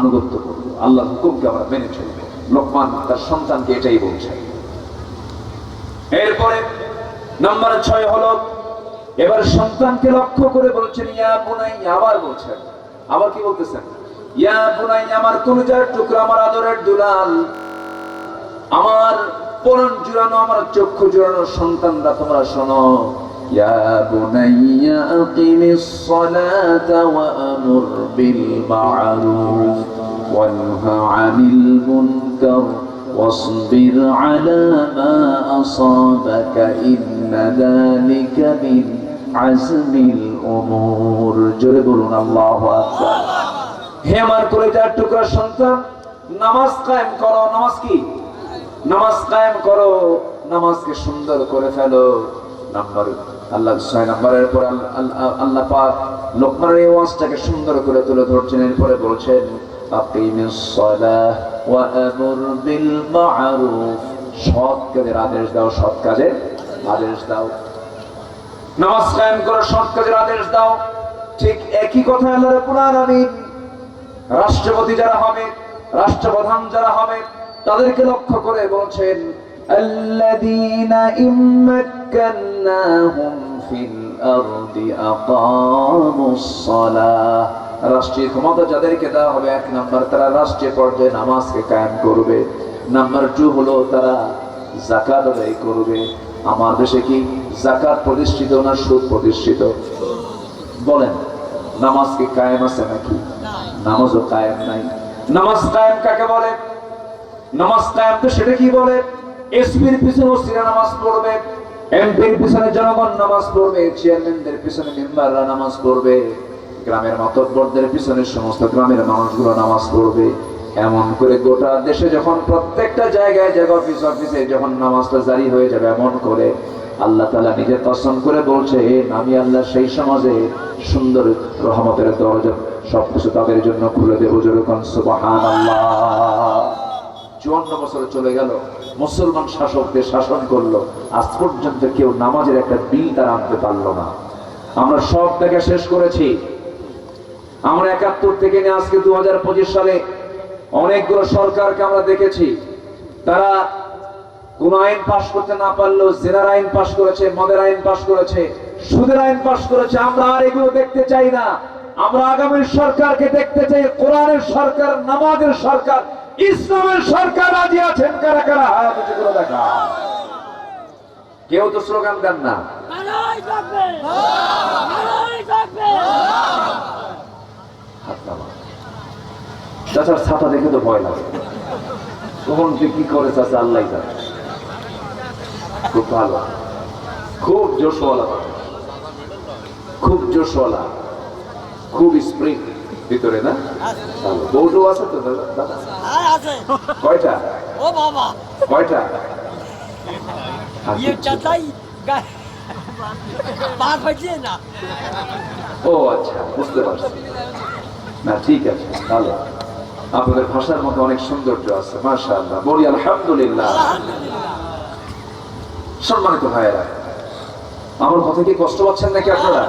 আনুগত্য করব। আল্লাহ হুকুমকে আমরা মেনে চলবো। লোকমান তার সন্তানকে এটাই বলছে। এরপরে নাম্বার ছয় হলো, এবার সন্তানকে লক্ষ্য করে বলছেন, ইয়া বুনাই, আবার বলছেন। আবার কি বলতেছেন? ইয়া বুনাই, আমার কলিজার টুকরা, আমার আদরের দুলাল, আমার পরন জুড়ানো, আমার চক্ষু জুড়ানো সন্তানরা তোমরা শোনো। ইয়া বুনাইয়া আকিমিস সালাতা ওয়া আমুর বিল মা'রুফ ওয়ানহা আনিল মুনকার واصبر على ما أصابك إن ذلك من عزم الأمور জোরে বলুন আল্লাহু আকবার হে আমার কলেজার টুকরা সন্তান নামাজ কায়েম করো নামাজ কি নামাজ কায়েম করো নামাজকে সুন্দর করে ফেলো নাম্বার আল্লাহ ছয় নাম্বারের পর আল- আল- আল্লাহ পাক লোকমানের এই ওয়াজটাকে সুন্দর করে তুলে ধরছেন। এরপরে বলছেন সৎ কাজের আদেশ দাও, সৎ কাজের আদেশ দাও। নামাজ কায়েম করো, সৎ কাজের আদেশ দাও। ঠিক একই কথা আল্লাহ রাব্বুল রাষ্ট্রপতি যারা হবে, রাষ্ট্রপ্রধান যারা হবে, তাদেরকে লক্ষ্য করে বলছেন الذين إن مكناهم في الأرض أقاموا الصلاة রাষ্ট্রীয় ক্ষমতা যাদেরকে দেওয়া হবে এক নাম্বার তারা রাষ্ট্রীয় পর্যায়ে নামাজকে কায়েম করবে নাম্বার টু হলো তারা জাকাত আদায় করবে আমার দেশে কি জাকাত প্রতিষ্ঠিত না সুদ প্রতিষ্ঠিত বলেন নামাজ কি কায়েম আছে নাকি নামাজও কায়েম নাই নামাজ কায়েম কাকে বলে নামাজ কায়েম তো সেটা কি বলে এসপির পিছনে ওসিরা নামাজ পড়বে, এমপির পিছনে জনগণ নামাজ পড়বে, চেয়ারম্যানদের পিছনে মেম্বাররা নামাজ পড়বে, গ্রামের মাতব্বরদের পিছনে সমস্ত গ্রামের মানুষগুলো নামাজ পড়বে। এমন করে গোটা দেশে যখন প্রত্যেকটা জায়গায় জায়গা অফিস অফিসে যখন নামাজটা জারি হয়ে যাবে, এমন করে আল্লাহ তালা নিজে কসম করে বলছে আমি আল্লাহ, সেই সমাজে সুন্দর রহমতের দরজা, সবকিছু তাদের জন্য খুলে দেবো যেরকম সুবাহান চুয়ান্ন বছর চলে গেল। মুসলমান শাসকদের শাসন করল। আজ পর্যন্ত কেউ নামাজের একটা বিল তারা আনতে পারল না। আমরা সব দেখা শেষ করেছি। আমরা একাত্তর থেকে নিয়ে আজকে দু সালে অনেকগুলো সরকারকে আমরা দেখেছি। তারা কোন আইন পাশ করতে না পারলেও জেনার আইন পাশ করেছে, মদের আইন পাশ করেছে, সুদের আইন পাশ করেছে। আমরা আর এগুলো দেখতে চাই না। আমরা আগামীর সরকারকে দেখতে চাই। কোরআনের সরকার, নামাজের সরকার ইসলামের সরকার রাজি আছেন কারা কারা? হাত উঁচু করে দেখা। কেউ তো স্লোগান দেন না। চাচার ছাতা দেখে তো ভয় লাগে। কখন যে কি করে চাচা? আল্লাহ খুব ভালো। খুব জোশওয়ালা খুব জোশওয়ালা। খুব স্প্রিং। ভিতরে না? বউটু আছে তো দাদা? আছে। কয়টা? ও বাবা। কয়টা? ইয়ে না? ও আচ্ছা বুঝতে পারছি। না ঠিক আছে ভালো আপনাদের ভাষার মধ্যে অনেক সৌন্দর্য আছে মাশা আল্লাহ বলি আলহামদুলিল্লাহ। সম্মানিত ভাইয়েরা আমার কথা কি কষ্ট পাচ্ছেন নাকি আপনারা?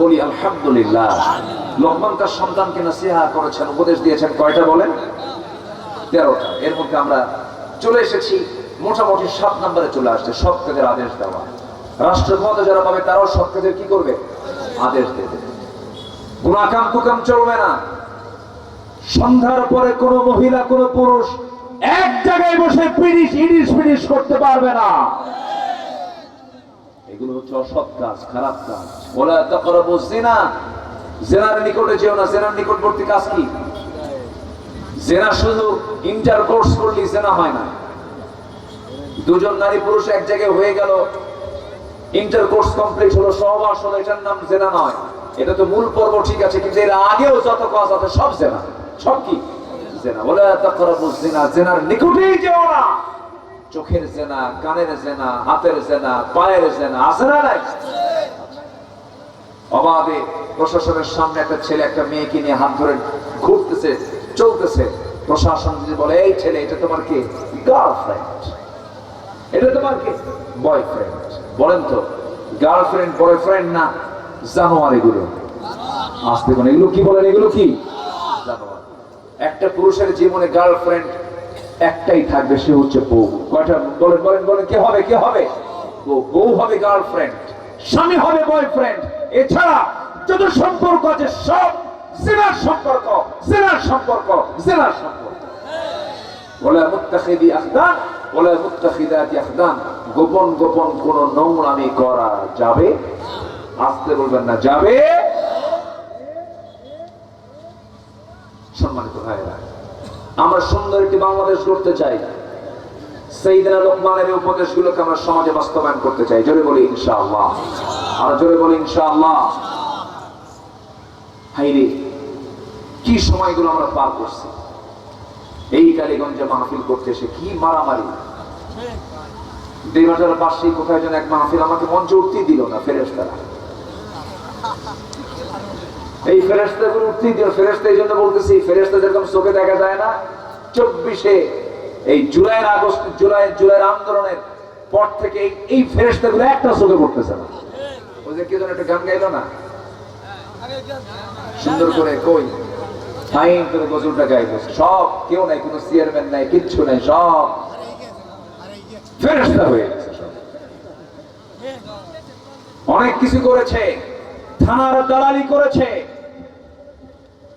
বলি আলহামদুলিল্লাহ। লোকমান তার সন্তানকে নাসিহা করেছেন, উপদেশ দিয়েছেন। কয়টা বলেন? তেরোটা। এর মধ্যে আমরা চলে এসেছি, মোটামুটি সাত নম্বরে চলে আসছে সৎ কাজের আদেশ দেওয়া। রাষ্ট্র ক্ষমতা যারা পাবে, তারাও সৎ কাজের কি করবে? আদেশ দেবে। কোন কুকাম চলবে না। সন্ধ্যার পরে কোন মহিলা, কোন পুরুষ এক জায়গায় বসে পিড়িশ ইডিশ পিড়িশ করতে পারবে না। এগুলো হচ্ছে অসৎ কাজ, খারাপ কাজ। ওলা তাকরাবু জিনা জেনার নিকটে যেও না, জেনার নিকটবর্তী কাজ কি? জেনা শুধু ইন্টার কোর্স করলেই জেনা হয় না। দুজন নারী পুরুষ এক জায়গায় হয়ে গেল ইন্টার কোর্স কমপ্লিট হলো, সহবাস হলো, এটার নাম জেনা নয়। এটা তো মূল পর্ব, ঠিক আছে, কিন্তু এর আগেও যত কাজ আছে, সব জেনা। সব কি? জেনা। বলে, তাকরাবু জিনা। জেনার নিকটেই যেও না। চোখের জেনা, কানের জেনা, হাতের জেনা, পায়ের জেনা, আছে না নাই? অবাধে প্রশাসনের সামনে একটা ছেলে, একটা মেয়েকে নিয়ে হাত ধরে ঘুরতেছে, চলতেছে। প্রশাসন যদি বলে, এই ছেলে, এটা তোমার কি? গার্লফ্রেন্ড এটা তোমার কি? বয়ফ্রেন্ড বলেন তো গার্লফ্রেন্ড বয়ফ্রেন্ড না জানোয়ার এগুলো? আসতে কোন এগুলো কি বলেন? এগুলো কি? জানোয়ার। একটা পুরুষের জীবনে গার্লফ্রেন্ড একটাই থাকবে, সে হচ্ছে বউ। কয়টা? বলেন বলেন বলেন, কে হবে কে হবে? বউ। হবে গার্লফ্রেন্ড স্বামী হবে বয়ফ্রেন্ড এছাড়া যত সম্পর্ক আছে, সব জেনার সম্পর্ক জেনার সম্পর্ক জেনার সম্পর্ক। মুত্তাখিদি আখদান মুত্তাখিদাতি আখদান। গোপন গোপন কোন নোংরামি করা যাবে? আসতে বলবেন না, যাবে? সম্মানিত ভাইরা আমরা সুন্দর একটি বাংলাদেশ করতে চাই। সেইদিনা লোকমানের এই উপদেশগুলোকে আমরা সমাজে বাস্তবায়ন করতে চাই। জোরে বলি, ইনশাআল্লাহ। আর জোরে বলি, ইনশাআল্লাহ। হাইরে, কি সময়গুলো আমরা পার করছি? এই কালীগঞ্জে মাহফিল করতে এসে কি মারামারি? পাশে কোথায় যেন এক মাহফিল আমাকে মঞ্চে উঠতেই দিল না ফেরেস্তারা এই ফেরেস্তা গুলো উঠতেই দিল ফেরেস্তা এই জন্য বলতেছি ফেরেস্তা যেরকম চোখে দেখা যায় না। চব্বিশে এই জুলাইয়ের আগস্ট, জুলাই, জুলাইয়ের আন্দোলনের পর থেকে এই- এই ফেরেস্তা গুলো একটা চোখে পড়তেছে না। ওই যে কি যেন একটা গান গাইলো না? সুন্দর করে কই? ফাইন করে গজলটা গাইলো সব কেউ নাই, কোনো চেয়ারম্যান নাই, কিচ্ছু নাই, সব ফেরেস্তা হয়ে গেছে। অনেক কিছু করেছে, থানার দালালি করেছে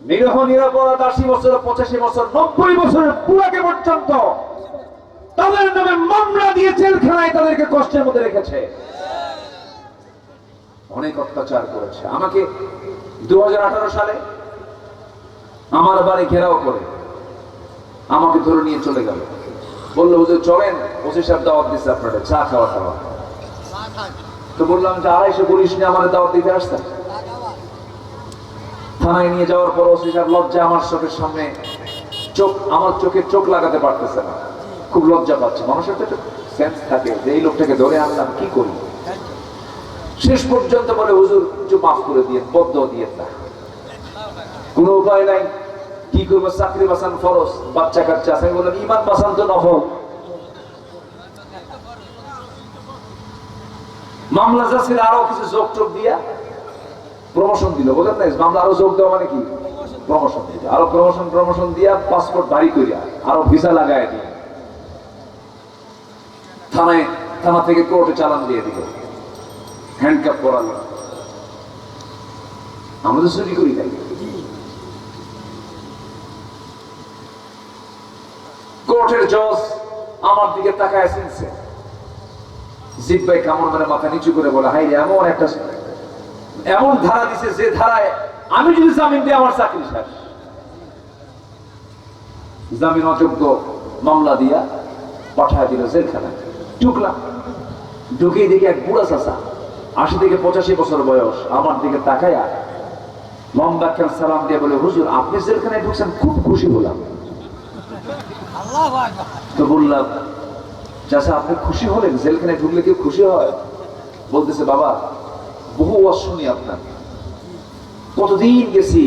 নিরহ নিরাপরাধ আশি বছর পঁচাশি বছর নব্বই বছরের পুরাকে পর্যন্ত তাদের নামে মামলা দিয়ে জেলখানায় তাদেরকে কষ্টের মধ্যে রেখেছে। অনেক অত্যাচার করেছে। আমাকে দু সালে আমার বাড়ি ঘেরাও করে আমাকে ধরে নিয়ে চলে গেল। বলল হুজুর চলেন ওসি সাহেব দাওয়াত দিচ্ছে আপনাদের চা খাওয়া খাওয়া। তো বললাম যে আড়াইশো পুলিশ নিয়ে আমার দাওয়াত দিতে আসতেন থানায় নিয়ে যাওয়ার পর ওসি লজ্জা আমার চোখের সামনে চোখ, আমার চোখে চোখ লাগাতে পারতেছে না। খুব লজ্জা পাচ্ছে। মানুষের তো সেন্স থাকে যে এই লোকটাকে ধরে আনলাম, কি করি? শেষ পর্যন্ত বলে, হুজুর, কিছু মাফ করে দিয়ে বদ্ধ দিয়ে না কোনো উপায় নাই। কি করব? চাকরি বাঁচান ফরস বাচ্চা কাচ্চা আছে। বললাম, ইমান বাঁচান তো নফল। মামলা যা ছিল আরও কিছু যোগ টোক দিয়া প্রমোশন দিল বলেন না? মামলা আরও যোগ দেওয়া মানে কি? প্রমোশন দিল। আরও প্রমোশন প্রমোশন দিয়া পাসপোর্ট বাড়ি করিয়া, আরও ভিসা লাগায় দিয়ে। থানায়, থানা থেকে কোর্টে চালান দিয়ে দিল। হ্যান্ডকাপ করালো আমরা তো চুরি করি তাই কোর্টের জজ আমার দিকে তাকায় শুনছে। জিব্বাই কামড় মানে মাথা নিচু করে বলে হাই এমন একটা এমন ধারা দিছে যে ধারায় আমি যদি জামিন দিই, আমার চাকরি শেষ। জামিন অযোগ্য মামলা দিয়া পাঠায় দিল জেলখানায়। ঢুকলাম। ঢুকিয়ে দেখি এক বুড়া চাষা আশি থেকে পঁচাশি বছর বয়স, আমার দিকে তাকায়া লম্বা খেল সালাম দিয়ে বলে, হুজুর, আপনি জেলখানায় ঢুকছেন, খুব খুশি হলাম। তো বললাম চাষা আপনি খুশি হলেন? জেলখানায় ঢুকলে কেউ খুশি হয়? বলতেছে, বাবা বহু ওয়াজ শুনি আপনার। কতদিন গেছি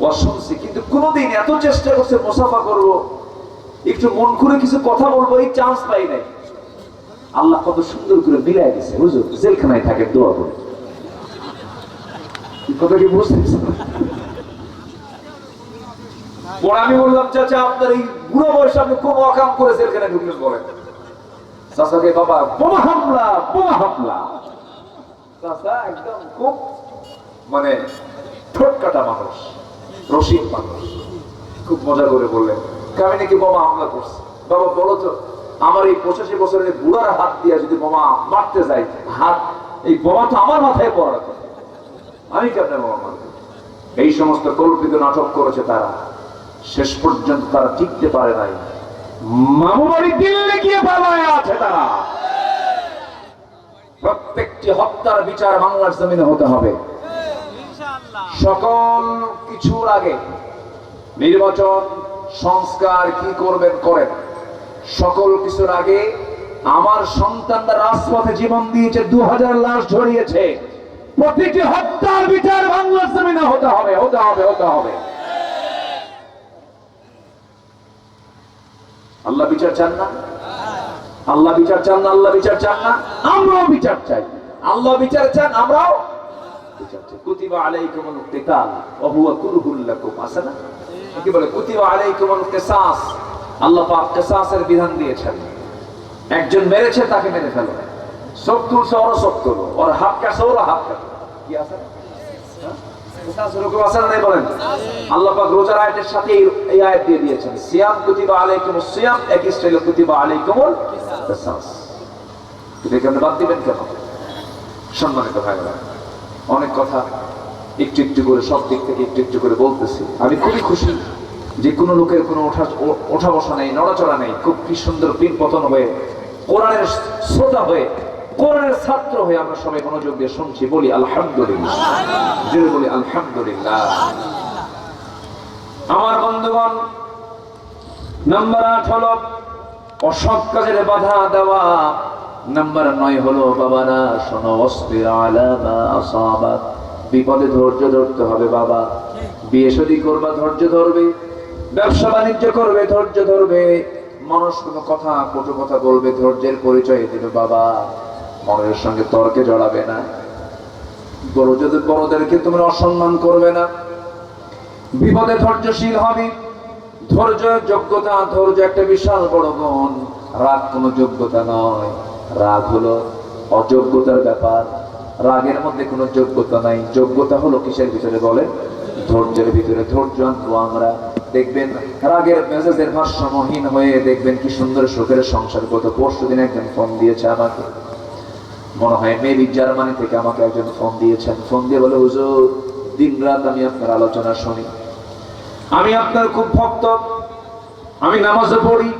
ওয়াজ শুনছি, কিন্তু কোনোদিন এত চেষ্টা করছে, মুসাফা করব, একটু মন খুলে কিছু কথা বলব, এই চান্স পাই নাই। আল্লাহ কত সুন্দর করে মিলাই দিছে, হুজুর, জেলখানায় থাকে দোয়া করে কথা কি পরে আমি বললাম, চাচা, আপনার এই বুড়ো বয়সে আপনি কোন অকাম করে জেলখানে ঢুকলেন বলেন? চাচাকে বাবা, বোমা হামলা বোমা হামলা। একদম খুব মানে ঠোঁট কাটা মানুষ, রসিক মানুষ। খুব মজা করে বললেন আমি নাকি হামলা বাবা, বলো তো, আমার এই পঁচাশি বছরের বুড়ার হাত দিয়ে যদি বোমা মারতে যাই, হাত, এই বোমা তো আমার মাথায় পড়ার কথা আমি কেন বোমা মারব? এই সমস্ত কল্পিত নাটক করেছে তারা। শেষ পর্যন্ত তারা টিকতে পারে নাই। মামু বাড়ি দিল্লি গিয়ে পালায় তারা প্রত্যেকটি হত্যার বিচার বাংলার জমিনে হতে হবে। সকল কিছুর আগে নির্বাচন, সংস্কার কি করবেন, করেন। সকল কিছুর আগে আমার সন্তানরা রাজপথে জীবন দিয়েছে দু হাজার লাশ ঝরিয়েছে। প্রতিটি হত্যার বিচার বাংলার জমিনে হতে হবে হতে হবে হতে হবে। আল্লাহ বিচার চান না? আল্লাহ বিচার চান না, আল্লাহ বিচার চান না, আমরাও বিচার চাই। আল্লাহ বিচার চান, আমরাও আল্লাহ বিধান দিয়েছেন। একজন মেরেছে, তাকে মেরে ফেলো। সব তুলছে ওরা ওর কি আছে? অনেক কথা একটু একটু করে, সব দিক থেকে একটু একটু করে বলতেছি। আমি খুবই খুশি যে কোনো লোকের কোনো ওঠা ওঠা বসা নেই, নড়াচড়া নেই, খুব কি সুন্দর পিন পতন হয়ে, কোরআনের শ্রোতা হয়ে কোরআনের ছাত্র হয়ে আমরা সবাই মনোযোগ দিয়ে শুনছি, বলি আলহামদুলিল্লাহ। বলি আলহামদুলিল্লাহ। আমার বন্ধুগণ, নাম্বার আট হলো, অসৎ কাজের বাধা দেওয়া। নাম্বার নয় হলো, বাবারা, শোনো অস্তির আলামা আসাবাত বিপদে ধৈর্য ধরতে হবে, বাবা। বিয়ে শাদী করবা, ধৈর্য ধরবে। ব্যবসা বাণিজ্য করবে, ধৈর্য ধরবে। মানুষ কোনো কথা, কটু কথা বলবে, ধৈর্যের পরিচয় দেবে, বাবা। মানুষের সঙ্গে তর্কে জড়াবে না। বড় যদি বড়দেরকে তুমি অসম্মান করবে না, বিপদে ধৈর্যশীল হবে। ধৈর্য যোগ্যতা, ধৈর্য একটা বিশাল বড় গুণ। রাগ কোনো যোগ্যতা নয়। রাগ হলো অযোগ্যতার ব্যাপার। রাগের মধ্যে কোনো যোগ্যতা নাই। যোগ্যতা হলো কিসের ভিতরে বলে? ধৈর্যের ভিতরে। ধৈর্য আনব আমরা। দেখবেন রাগের মেজাজের ভারসাম্যহীন হয়ে দেখবেন কি সুন্দর সুখের সংসার গত পরশু দিন একজন ফোন দিয়েছে আমাকে। মনে হয় মেবি জার্মানি থেকে আমাকে একজন ফোন দিয়েছেন। ফোন দিয়ে বলে, হুজুর দিন রাত আমি আপনার আলোচনা শুনি। আমি আপনার খুব ভক্ত। আমি নামাজে পড়ি।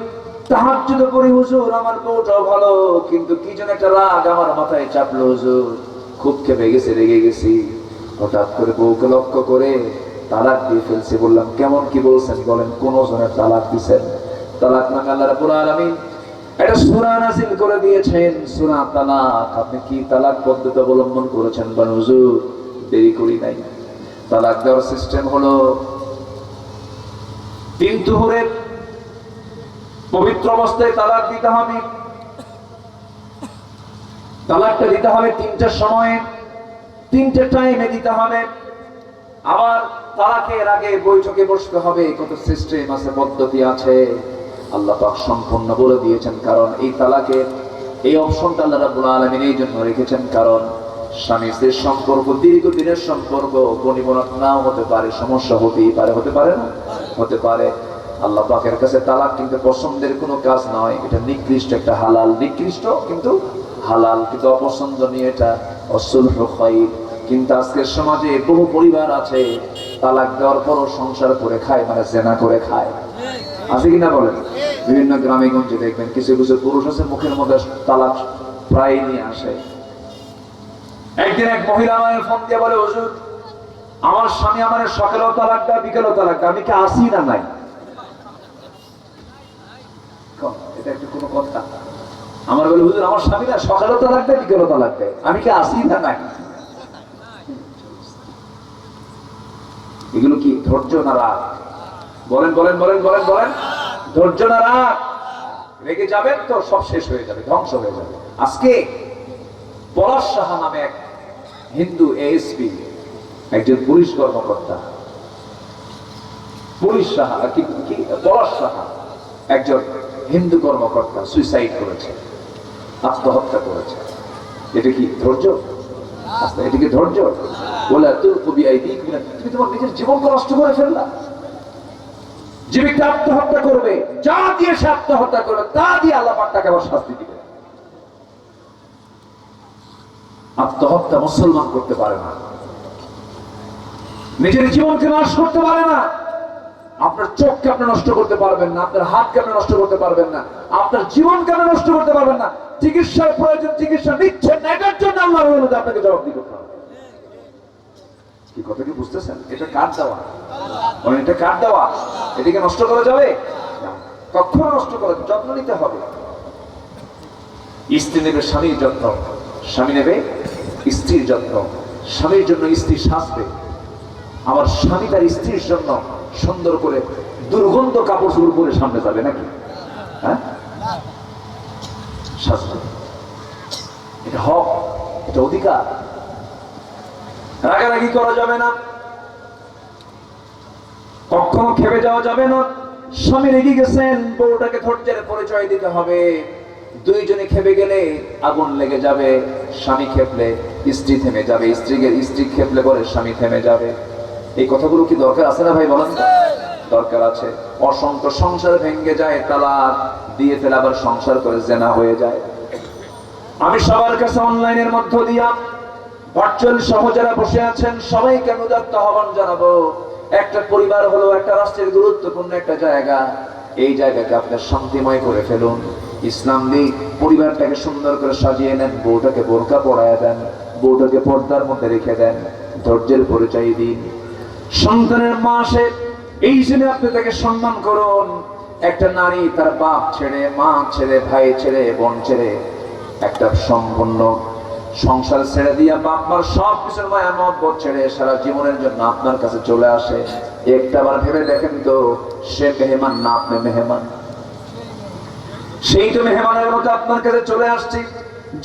তাহাজ্জুদে পড়ি, হুজুর, আমার বউটাও ভালো। কিন্তু কি যেন একটা রাগ আমার মাথায় চাপলো, হুজুর। খুব খেপে গেছে, রেগে গেছি। হঠাৎ করে বউকে লক্ষ্য করে তালাক দিয়ে ফেলছে। বললাম, কেমন কি বলছেন? বলেন, কোন জনের তালাক দিছেন? তালাক না আল্লাহ রাব্বুল আলামিন এটা সূরা নাযিল করে দিয়েছেন। সূরা তালাক। আপনি কি তালাক পদ্ধতি অবলম্বন করেছেন? বলেন, হুজুর, দেরি করি নাই। তালাক দেওয়ার সিস্টেম হলো, তিন তুহরে পবিত্র অবস্থায় তালাক দিতে হবে। তালাকটা দিতে হবে তিনটার সময়ে। তিনটে টাইমে দিতে হবে। আবার তালাকের আগে বৈঠকে বসতে হবে। কত সিস্টেম আছে, পদ্ধতি আছে। আল্লাহ পাক সম্পূর্ণ বলে দিয়েছেন, কারণ এই তালাকে, এই অপশনটা আল্লাহ রাব্বুল আলামিন এই জন্য রেখেছেন, কারণ স্বামী স্ত্রীর সম্পর্ক দীর্ঘদিনের সম্পর্ক, বনিবনত নাও হতে পারে, সমস্যা হতেই পারে, হতে পারে না? হতে পারে। আল্লাহ পাকের কাছে তালাক কিন্তু পছন্দের কোনো কাজ নয়, এটা নিকৃষ্ট একটা হালাল, নিকৃষ্ট কিন্তু হালাল, কিন্তু অপছন্দনীয় এটা অসুল কিন্তু আজকের সমাজে বহু পরিবার আছে, তালাক দেওয়ার পরও সংসার করে খায় মানে জেনা করে খায়। আছে কিনা বলেন? বিভিন্ন গ্রামে গঞ্জে দেখবেন, কিছু কিছু পুরুষ আছে, মুখের মধ্যে তালাক প্রায় নিয়ে আসে। একদিন এক মহিলা আমার ফোন দিয়ে বলে, হুজুর, আমার স্বামী আমার সকালেও তালাক দেয় তালাক আমি কি আসি না নাই? এটা একটু কোনো কথা। আমার বলে, হুজুর, আমার স্বামী না সকালেও তালাক দেয় তালাক দেয়, আমি কি আসি না নাই? এগুলো কি ধৈর্য না রাগ? বলেন বলেন বলেন বলেন বলেন। ধৈর্য না রাগ রেগে যাবেন তো সব শেষ হয়ে যাবে ধ্বংস হয়ে যাবে। আজকে পলাশ সাহা নামে এক হিন্দু এএসপি একজন পুলিশ কর্মকর্তা। পুলিশ সাহা কি পলাশ সাহা একজন হিন্দু কর্মকর্তা সুইসাইড করেছে আত্মহত্যা করেছে। এটা কি ধৈর্য? আচ্ছা, এটা কি ধৈর্য? বলে তুমি তোমার নিজের জীবনকে নষ্ট করে ফেললা। জীবিকা আত্মহত্যা করবে, যা দিয়ে সে আত্মহত্যা করবে, তা দিয়ে আল্লাহ তাকে আবার শাস্তি দিবে। আত্মহত্যা মুসলমান করতে পারে না। নিজের জীবনকে নষ্ট করতে পারে না। আপনার চোখকে আপনি নষ্ট করতে পারবেন না, আপনার হাতকে আপনি নষ্ট করতে পারবেন না, আপনার জীবনকে আপনি নষ্ট করতে পারবেন না। চিকিৎসার প্রয়োজন, চিকিৎসা নিচ্ছেন এটার জন্য আল্লাহ আপনাকে জবাব দিতে হবে। কি কথা কি বুঝতেছেন? এটা কার দেওয়া? মানে এটা কার দেওয়া? এটাকে নষ্ট করা যাবে? কখনো নষ্ট করা যত্ন নিতে হবে। স্ত্রী নেবে স্বামীর যত্ন, স্বামী নেবে স্ত্রীর যত্ন। স্বামীর জন্য স্ত্রী সাজবে। আমার স্বামী তার স্ত্রীর জন্য সুন্দর করে দুর্গন্ধ কাপড় চোপড় করে সামনে যাবে নাকি? হ্যাঁ? এটা হক, এটা অধিকার। রাগারাগি করা যাবে না। কখনো খেপে যাওয়া যাবে না। স্বামী রেগে গেছেন, বউটাকে ধৈর্যের পরিচয় দিতে হবে। দুইজনে খেপে গেলে আগুন লেগে যাবে, স্বামী খেপলে স্ত্রী থেমে যাবে, স্ত্রীকে স্ত্রী খেপলে পরে স্বামী থেমে যাবে। এই কথাগুলো কি দরকার আছে না ভাই, বলেন দরকার আছে। অসংখ্য সংসার ভেঙে যায়, তালাক দিয়ে ফেলে আবার সংসার করে জেনা হয়ে যায়। আমি সবার কাছে অনলাইনের মধ্য দিয়া ভার্চুয়াল সহ যারা বসে আছেন, সবাইকে অনুদাত্ত আহ্বান জানাব। একটা পরিবার হলো একটা রাষ্ট্রের গুরুত্বপূর্ণ একটা জায়গা। এই জায়গাকে আপনার শান্তিময় করে ফেলুন। ইসলাম দিয়ে পরিবারটাকে সুন্দর করে সাজিয়ে নেন, বউটাকে বোরকা পড়ায় দেন, বউটাকে পর্দার মধ্যে রেখে দেন, ধৈর্যের পরিচয় দিন। সন্তানের মা আসে, এই জন্য আপনি তাকে সম্মান করুন। একটা নারী তার বাপ ছেড়ে, মা ছেড়ে, ভাই ছেড়ে, বোন ছেড়ে, একটা সম্পূর্ণ সংসার ছেড়ে দিয়া বাপ মার সব কিছুর মায়া মহব্বত ছেড়ে সারা জীবনের জন্য আপনার কাছে চলে আসে। একটা বার ভেবে দেখেন তো, সে মেহমান না, আপনি মেহমান। সেই তো মেহমানের মতো আপনার কাছে চলে আসছে।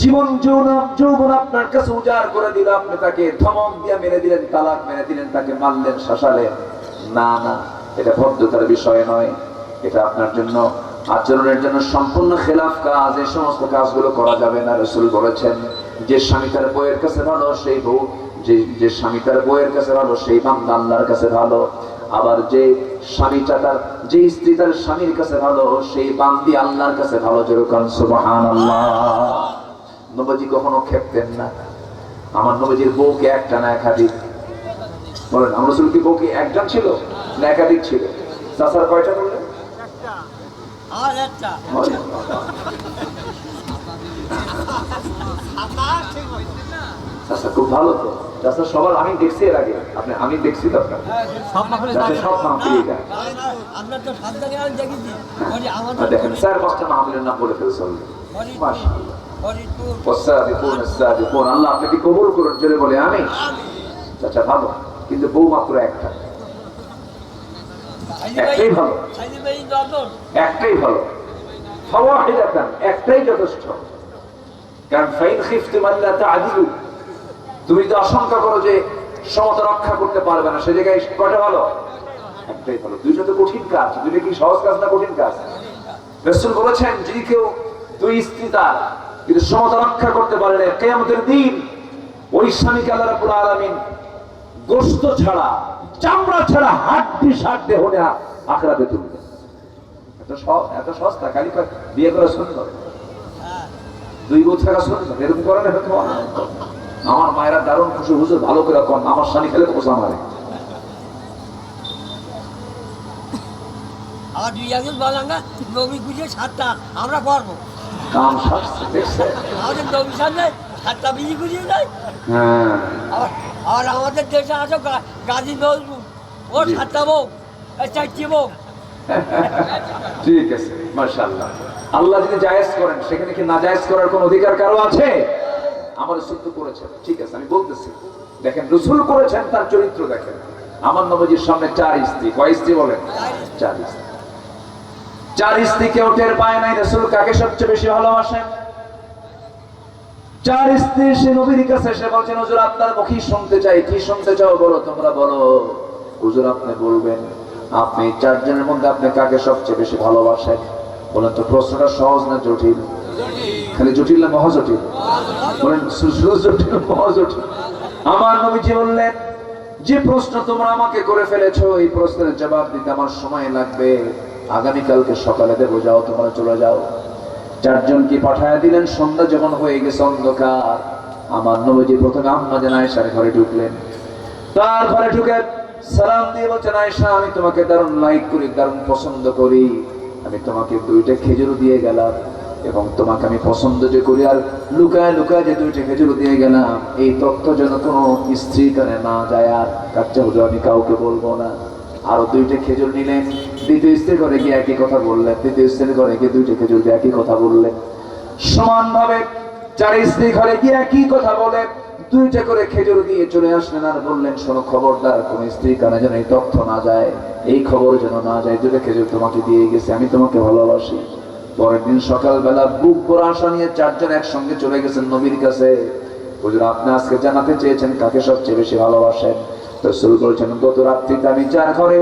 জীবন যৌন যৌবন আপনার কাছে উজাড় করে দিল। আপনি তাকে ধমক দিয়ে মেরে দিলেন, তালাক মেরে দিলেন, তাকে মারলেন, শাসালেন। না না, এটা ভদ্রতার বিষয় নয়। এটা আপনার জন্য আচরণের জন্য সম্পূর্ণ খেলাফ কাজ। এই সমস্ত কাজগুলো করা যাবে না, রসুল বলেছেন। যে স্বামী তার বইয়ের কাছে ভালো সেই বউ যে যে স্বামী তার বইয়ের কাছে ভালো সেই বান্দা আল্লাহর কাছে ভালো। আবার যে স্বামীটা তার যে স্ত্রী তার স্বামীর কাছে ভালো সেই বান্দি আল্লাহর কাছে ভালো যেরকম সুবহান আল্লাহ নবজি কখনো খেপতেন না। আমার নবজির বউকে একটা না একাধিক। বলেন আমার রসুল কি বউকে একজন ছিল না একাধিক ছিল? চাষার কয়টা বললেন? আর একটা। আচ্ছা খুব ভালো তো। সবার আমি দেখছি এর আগে। আপনি আমি দেখছি তো আপনার সব হ্যাঁ। দেখেন স্যার পাঁচটা নাম বলে ভালো। কিন্তু একটা। একটাই ভালো। একটাই যথেষ্ট। তুমি যদি করো যে সমতা রক্ষা করতে পারবে না, সে জায়গায় ভালো? একটাই ভালো। দুইটা তো কঠিন কাজ। দুইটা কি সহজ কাজ না কঠিন কাজ? বলেছেন, যদি কেউ স্ত্রী তার কিন্তু সমতা রক্ষা করতে পারে না, কিয়ামতের দিন ওই স্বামীকে আল্লাহ রাব্বুল আলামিন গোশত ছাড়া, চামড়া ছাড়া হাড্ডি সার দেহ নিয়ে আখরাতে তুলবে। এত সহ- এত সস্তা, খালি বিয়ে করে সুন্দর? দুই বছর সুন্দর এরকম করে না আমার মায়েরা দারুণ খুশি হুজুর ভালো করে কন আমার স্বামী খেলে পোষা মারে দুই একজন বললাম না নবী বুঝে সাতটা আমরা করব কাম সারছে দেখছে? আমাদের নবী সামনে সাতটা বিজি দেয় হ্যাঁ। আর আমাদের দেশে আসো গাজী নজরুল ও সাতটা বউ চারটি বউ। ঠিক আছে, মাশাআল্লাহ। আল্লাহ যদি জায়েজ করেন, সেখানে কি না জায়েজ করার কোন অধিকার কারও আছে? আমার রসুল করেছেন, ঠিক আছে, আমি বলতেছি। দেখেন, রসুল করেছেন, তার চরিত্র দেখেন। আমার নবজির সামনে চার স্ত্রী, কয় স্ত্রী বলেন? চার স্ত্রী। চার স্ত্রী কেউ টের পায় নাই, রসুল কাকে সবচেয়ে বেশি ভালোবাসেন? চার স্ত্রী সে নবীর কাছে এসে বলছেন, হুজুর, আপনার মুখী শুনতে চাই, কি শুনতে চাও বলো, তোমরা বলো। হুজুর, আপনি বলবেন আপনি চারজনের মধ্যে আপনি কাকে সবচেয়ে বেশি ভালোবাসেন? বলেন তো, প্রশ্নটা সহজ না জটিল? খালি জটিল না মহা জটিল বলেন জটিল মহা জটিল আমার নবীজি বললেন, যে প্রশ্ন তোমরা আমাকে করে ফেলেছো, এই প্রশ্নের জবাব দিতে আমার সময় লাগবে। আগামীকালকে সকালে দেবো, যাও, তোমরা চলে যাও। চারজনকে পাঠায় দিলেন? সন্ধ্যা যখন হয়ে গেছে অন্ধকার, আমার নবীজি প্রথমে আম্মা আয়েশার ঘরে ঢুকলেন। তার ঘরে ঢুকে সালাম দিয়ে বলছেন আয়েশা আমি তোমাকে দারুণ লাইক করি, দারুণ পছন্দ করি। আমি তোমাকে দুইটা খেজুর দিয়ে গেলাম এবং তোমাকে আমি পছন্দ যে করি। আর লুকায় লুকায় যে দুইটা খেজুর দিয়ে গেলাম, এই তথ্য যেন কোনো স্ত্রী কানে না যায় আর কাচ্চা হুজুর আমি কাউকে বলব না। আরও দুইটা খেজুর নিলেন, দ্বিতীয় স্ত্রীর ঘরে গিয়ে একই কথা বললেন তৃতীয় স্ত্রীর ঘরে গিয়ে দুইটা খেজুর দিয়ে একই কথা বললেন। সমানভাবে চার স্ত্রী ঘরে গিয়ে একই কথা বলে দুইটা করে খেজুর দিয়ে চলে আসলেন আর বললেন, শোনো খবরদার, কোন স্ত্রী কানে যেন এই তথ্য না যায়, এই খবর যেন না যায়, দুটো খেজুর তোমাকে দিয়ে গেছে, আমি তোমাকে ভালোবাসি। পরের দিন সকালবেলা বুক পরা আশা নিয়ে চারজন একসঙ্গে চলে গেছেন নবীর কাছে। হুজুর, আপনি আজকে জানাতে চেয়েছেন, কাকে সবচেয়ে বেশি ভালোবাসেন? রসুল বলছেন, গত রাত্রিতে আমি যার ঘরে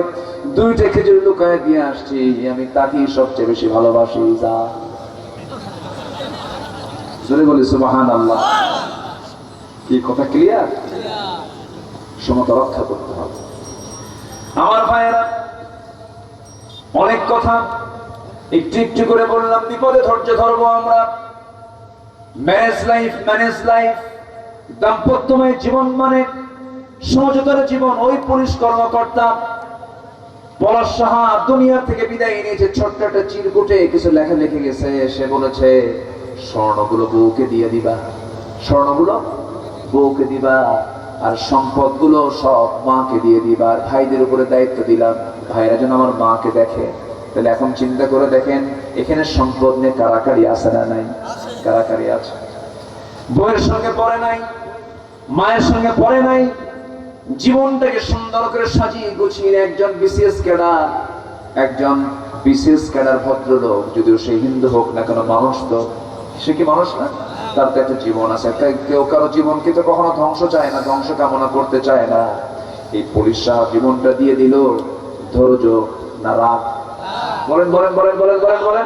দুইটা খেজুর লুকায় দিয়ে আসছি, আমি তাকেই সবচেয়ে বেশি ভালোবাসি, যা। বলি সুবাহান আল্লাহ কি কথা ক্লিয়ার সমতা রক্ষা করতে হবে। আমার ভাইয়েরা, অনেক কথা একটু একটু করে বললাম, বিপদে ধৈর্য ধরবো আমরা। ম্যারেজ লাইফ ম্যানেজ লাইফ দাম্পত্যময় জীবন মানে সমঝোতার জীবন, ওই পুলিশ কর্মকর্তা পলাশ সাহা দুনিয়া থেকে বিদায় নিয়েছে, ছোট্ট একটা চিরকুটে কিছু লেখা লিখে গেছে, সে বলেছে, স্বর্ণগুলো বউকে দিয়ে দিবা। স্বর্ণগুলো বউকে দিবা, আর সম্পদগুলো সব মাকে দিয়ে দিবা, আর ভাইদের উপরে দায়িত্ব দিলাম। ভাইরা যেন আমার মাকে দেখে। তাহলে এখন চিন্তা করে দেখেন, এখানে সম্পদ নিয়ে কারাকারি আছে না নাই? কারাকারি আছে। বউয়ের সঙ্গে পড়ে নাই, মায়ের সঙ্গে পড়ে নাই, জীবনটাকে সুন্দর করে সাজিয়ে গুছিয়ে একজন বিসিএস ক্যাডার, একজন বিসিএস ক্যাডার ভদ্রলোক, যদিও সে হিন্দু হোক না কেন মানুষ তো, সে কি মানুষ না? তার তো একটা জীবন আছে। তাই কেউ কারও জীবনকে তো কখনো ধ্বংস চায় না, ধ্বংস কামনা করতে চায় না। এই পুলিশ সাহেব জীবনটা দিয়ে দিল। ধৈর্য না রাগ। বলেন বলেন বলেন বলেন বলেন বলেন।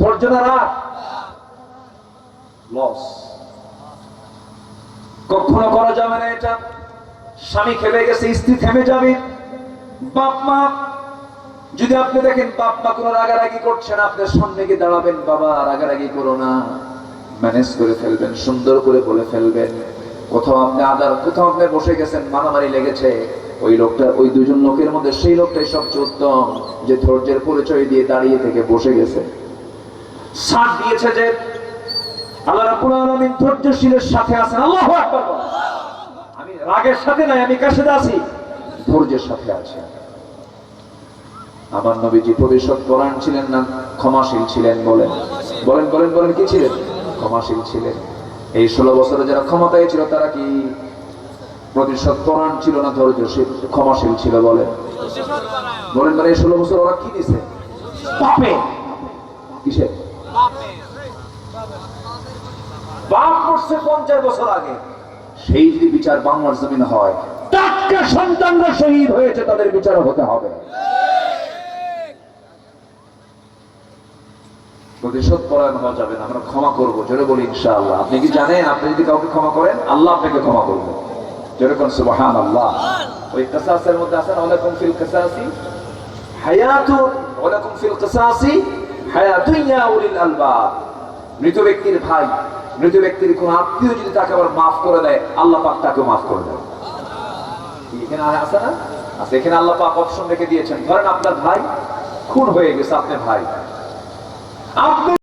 ধৈর্য না রাগ। লস কখনো করা যাবে না এটা। স্বামী খেলে গেছে, স্ত্রী থেমে যাবে। বাপ মা, যদি আপনি দেখেন বাপ মা কোনো রাগারাগি করছেন আপনার সামনে গিয়ে দাঁড়াবেন, বাবা, রাগারাগি করো না। ম্যানেজ করে ফেলবেন, সুন্দর করে বলে ফেলবেন। কোথাও আপনি আদার, কোথাও আপনি বসে গেছেন, মারামারি লেগেছে, ওই লোকটা, ওই দুজন লোকের মধ্যে সেই লোকটাই সবচেয়ে উত্তম, যে ধৈর্যের পরিচয় দিয়ে দাঁড়িয়ে থেকে বসে গেছে। সাথ দিয়েছে যে আল্লাহ রাব্বুল আলামিন ধৈর্যশীলের সাথে আছেন। আল্লাহু আকবার আমি রাগের সাথে নাই আমি সাথে আছি। ধৈর্যের সাথে আছি। আমার নবীজি প্রতিশোধ পরায়ণ ছিলেন না, ক্ষমাশীল ছিলেন বলেন। বলেন বলেন বলেন, কি ছিলেন? ক্ষমাশীল ছিলেন। এই ষোলো বছরে যারা ক্ষমতায় ছিল, তারা কি প্রতিশোধ পরায়ণ ছিল না ধৈর্যশীল ক্ষমাশীল ছিল বলেন বলেন মানে এই ষোলো বছর ওরা কি দিছে? পাপে কিসে বাপ করছে পঞ্চাশ বছর আগে। সেই যদি বিচার বাংলার জমিন হয় টাটকা সন্তানরা শহীদ হয়েছে, তাদের বিচার হতে হবে। প্রতিশোধ পরায়ণ হওয়া যাবে না, আমরা ক্ষমা করব। জোরে বলি ইনশাআল্লাহ। আপনি কি জানেন? আপনি যদি কাউকে ক্ষমা করেন, আল্লাহ আপনাকে ক্ষমা করবে। জোরে কোন সুবহান আল্লাহ ওই কাসাসের মধ্যে আছেন ওয়ালাকুম ফিল কাসাসি। ফিল কাসাসি। উলিল আলবাব। মৃত ব্যক্তির ভাই, মৃত ব্যক্তির কোন আত্মীয় যদি তাকে আবার মাফ করে দেয়, আল্লাহ পাক মাফ করে দেয় এখানে আছে না? আচ্ছা এখানে আল্লাহ পাক অপশন রেখে দিয়েছেন। ধরেন আপনার ভাই, খুন হয়ে গেছে আপনার ভাই। আপনি